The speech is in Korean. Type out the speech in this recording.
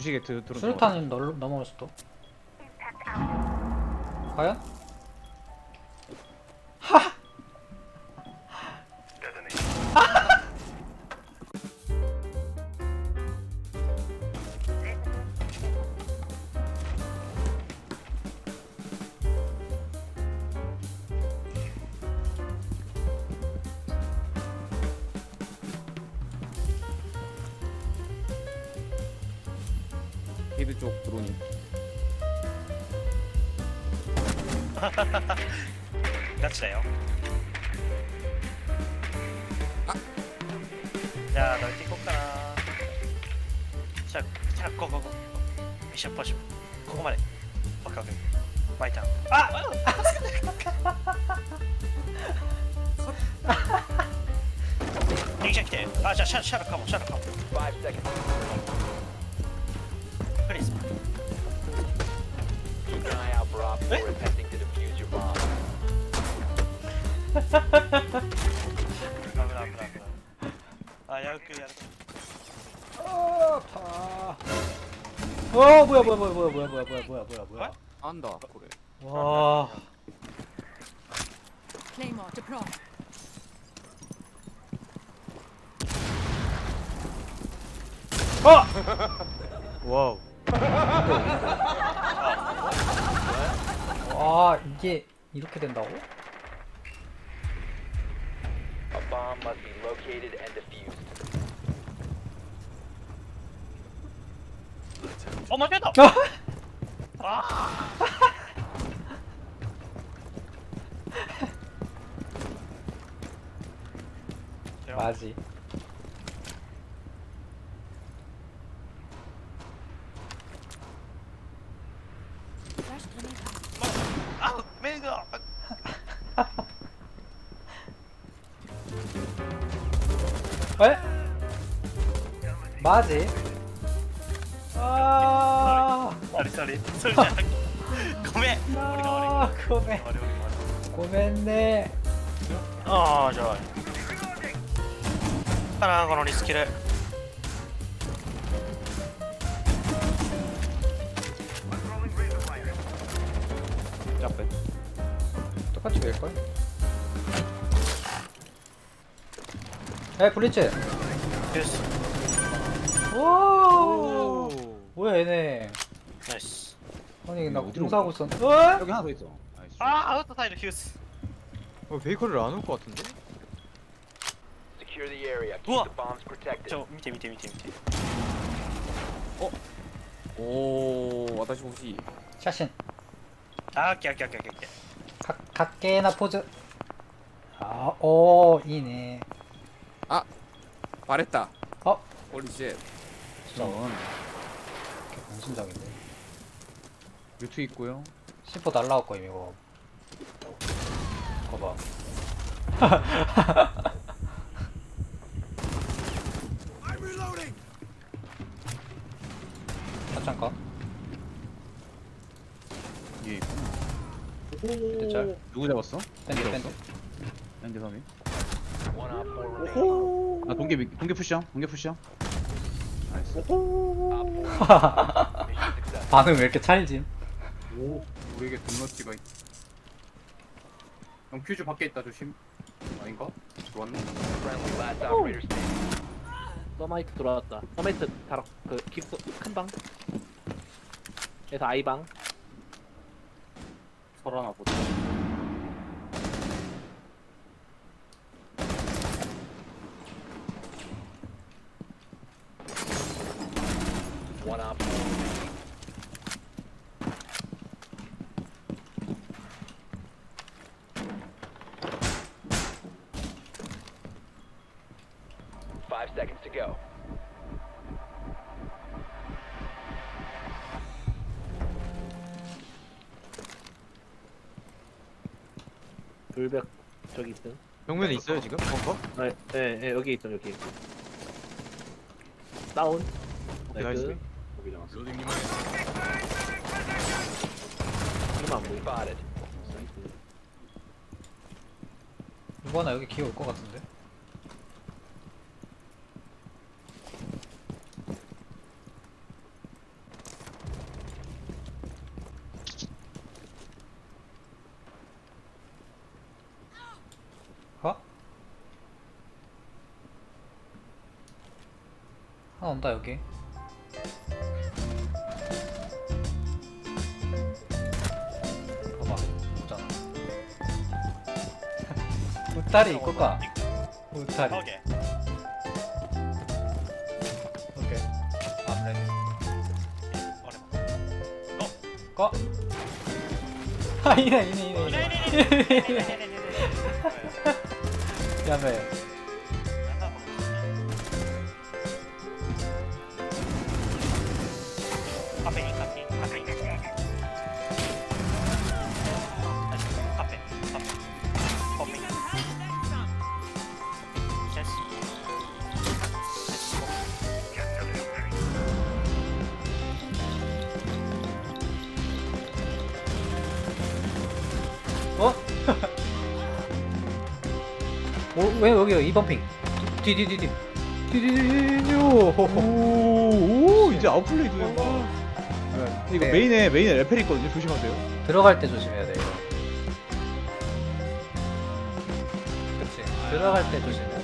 주식에 들 들어. 수류탄은 널, 넘어올 수도. 과연? 헤드 쪽 드론이. 같이래요. 야, 널 뛰고 가라. 자, 자, 고고고. 미션 포시. 고고만 해. 오케이, 오케이. 마이탄. 아! 링션 킬. 아, 자, 샤, 샤르 카모, 샤르 카모. Five seconds. 플리즈. Keep an eye out for Op 4 attempting to defuse your bomb. 아브라, 아브라, 아브라. 아, 야그, 야 어, 아파. 어, 뭐야, 뭐야, 뭐야, 뭐야, 뭐야, 뭐야, 뭐야, 뭐야, 뭐야, 뭐야. 안다. 그래. 와. Claymore deploy. 어! 와우. 아, 이게 이렇게 된다고? A bomb must be located and defused. 어, 맞겠다! 아! 아! 맞지. え？マジ？あああれそ ごめん。ごめん。ごめんね。ああじゃあ。あこのリスキル。ジャンプ。 똑같이 될걸? 에, 블리츠. 됐어. 오, 뭐야, 얘네. 나이스. 아니, 나 어디로 공사하고 있었는데. 어? 여기 하나 더 있어. 나이스. 아, 아웃 사이드 휴스. 어, 베이커를 안 올 것 같은데? Secure the area. Keep 우와. the bombs protected. 저 밑에 밑에 밑에 밑에. 오, 와다시 혹시 샤신. 아, 오케이 오케 밖에나 포즈. 아, 오, 이네. 아, 말했다. 어? 올리지. 저는 관심작인데. 유튜 있고요. 10호 날라올 거임 이거. 거봐. 잠깐. 예. 대짤. 누구 잡았어? 밴드, 밴드. 밴드 섬이. One Op 4 remaining. 아 동계 미- 동계 푸시야. 동계 푸시야. 나이스. Op 4 mission success. 반응 왜 이렇게 찰짐? 오, 우리에게 돈너티가 있. 형 퓨즈 밖에 있다 조심. 아닌가? 좋았네. Friendly last operator standing. 서마이트 들어왔다. 서마이트 다락 그 깁스 큰 방. 그래서 아이방. 털어놨거든. One op. Five seconds to go. 돌벽 저기 있음. 정면에 있어요 지금? 벙커? 네, 네, 네 여기 있음 여기. 다운. 오케이 나이스. 나이스. 거기 잡았어. 이러면 안. 이거나 여기 기어 올것 같은데? 온다 여기 봐봐 오잖아 우타리 이거까 우타리 오케이. 오케이 I'm ready. 꺼 아, 이네, 이네, 이네, 이네.やべ 카페인 카페 카페 커피 캐시 어? 어, 왜 여기 2번 핑? 뒤뒤뒤뒤. 뒤뒤뒤뒤. 오, 오, 이제 아웃플레이 되는 거. 이거 네. 메인에 메인에 레펠 있거든요. 조심하세요. 들어갈 때 조심해야 돼 이거. 그치. 들어갈 때 조심해야 돼.